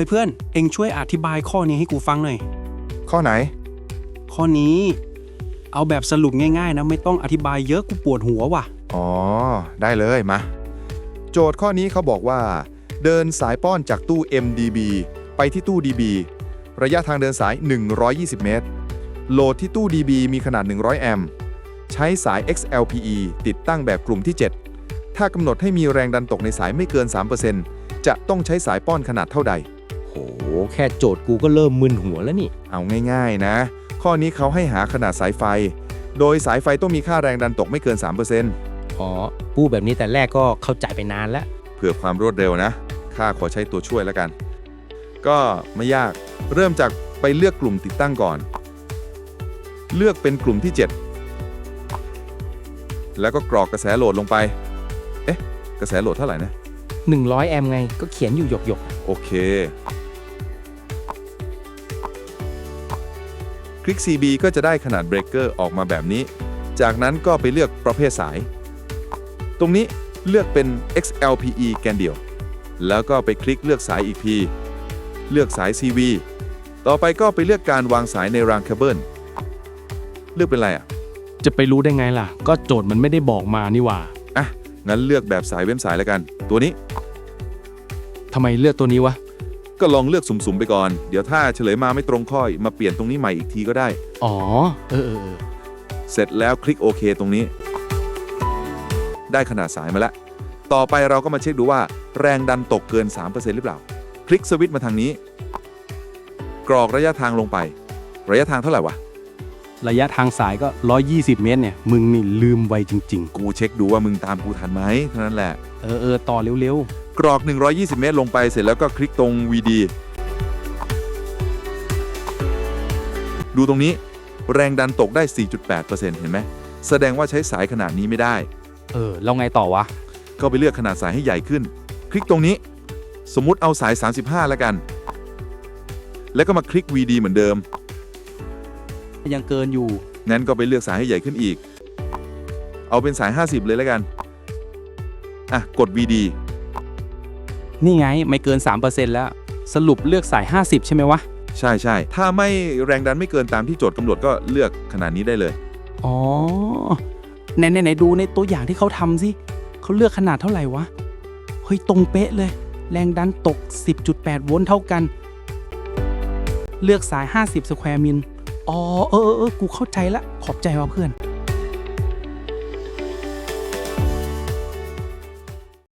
ฮ้ยเพื่อน เอ็งช่วยอธิบายข้อนี้ให้กูฟังหน่อย ข้อไหน ข้อนี้ เอาแบบสรุปง่ายๆนะไม่ต้องอธิบายเยอะกูปวดหัวว่ะ อ๋อ ได้เลยมา โจทย์ข้อนี้เขาบอกว่า เดินสายป้อนจากตู้ MDB ไปที่ตู้ DB ระยะทางเดินสาย 120 เมตร โหลดที่ตู้ DB มีขนาด 100 แอมป์ ใช้สาย XLPE ติดตั้งแบบกลุ่มที่ 7 ถ้ากำหนดให้มีแรงดันตกในสายไม่เกิน 3%จะต้องใช้สายป้อนขนาดเท่าใดโห แค่โจทย์กูก็เริ่มมึนหัวแล้วนี่ เอาง่ายๆนะ ข้อนี้เขาให้หาขนาดสายไฟ โดยสายไฟต้องมีค่าแรงดันตกไม่เกิน 3%อ๋อพูดแบบนี้แต่แรกก็เข้าใจไปนานแล้ว เพื่อความรวดเร็วนะ ข้าขอใช้ตัวช่วยแล้วกัน ก็ไม่ยาก เริ่มจากไปเลือกกลุ่มติดตั้งก่อน เลือกเป็นกลุ่มที่ 7 แล้วก็กรอกกระแสโหลดลงไป เอ๊ะ กระแสโหลดเท่าไหร่นะ 100 แอมป์ไง ก็เขียนอยู่หยกหยกโอเค คลิก CB ก็จะได้ขนาดเบรกเกอร์ออกมาแบบนี้ จากนั้นก็ไปเลือกประเภทสาย ตรงนี้เลือกเป็น XLPE แกนเดียว แล้วก็ไปคลิกเลือกสายอีกที เลือกสาย CV ต่อไปก็ไปเลือกการวางสายในรางเคเบิล เลือกเป็นอะไรอะ จะไปรู้ได้ไงล่ะ ก็โจทย์มันไม่ได้บอกมานี่หว่า อะ งั้นเลือกแบบสายเว้นสายแล้วกัน ตัวนี้ ทำไมเลือกตัวนี้วะ ก็ลองเลือกสุ่มๆไปก่อน เดี๋ยวถ้าเฉลยมาไม่ตรงข้อย มาเปลี่ยนตรงนี้ใหม่อีกทีก็ได้ อ๋อ เออเออเออเสร็จแล้วคลิกโอเคตรงนี้ ได้ขนาดสายมาแล้ว ต่อไปเราก็มาเช็คดูว่า แรงดันตกเกิน 3%หรือเปล่า คลิกสวิตช์มาทางนี้ กรอกระยะทางลงไป ระยะทางเท่าไหร่วะ ระยะทางสายก็ 120 เมตรเนี่ย มึงนี่ลืมไวจริง กูเช็คดูว่ามึงตามกูทันไหมเท่านั้นแหละ ๆ เออเออต่อเร็ว กรอก 120 เมตรลงไปเสร็จแล้วก็คลิกตรง VD ดูตรงนี้แรงดันตกได้ 4.8%เห็นไหม แสดงว่าใช้สายขนาดนี้ไม่ได้ๆเออแล้วไงต่อวะ ก็ไปเลือกขนาดสายให้ใหญ่ขึ้น คลิกตรงนี้ สมมุติเอาสาย 35 แล้วกัน แล้วก็มาคลิก VD เหมือนเดิม ยังเกินอยู่ งั้นก็ไปเลือกสายให้ใหญ่ขึ้นอีก เอาเป็นสาย 50 เลยแล้วกัน อะ กด VD นี่ไงไม่เกิน 3%แล้ว สรุปเลือกสาย 50 ใช่ไหมวะ ใช่ใช่ถ้าไม่แรงดันไม่เกินตามที่โจทย์กำหนดก็เลือกขนาดนี้ได้เลย อ๋อไหนไหนไหนดูในตัวอย่างที่เขาทำสิเขาเลือกขนาดเท่าไหร่วะ เฮ้ย ตรงเป๊ะเลย แรงดันตก 10.8 โวลต์เท่ากัน เลือกสาย 50 สแควร์มิล อ๋อ เออเออเออกูเข้าใจละ ขอบใจว่ะเพื่อน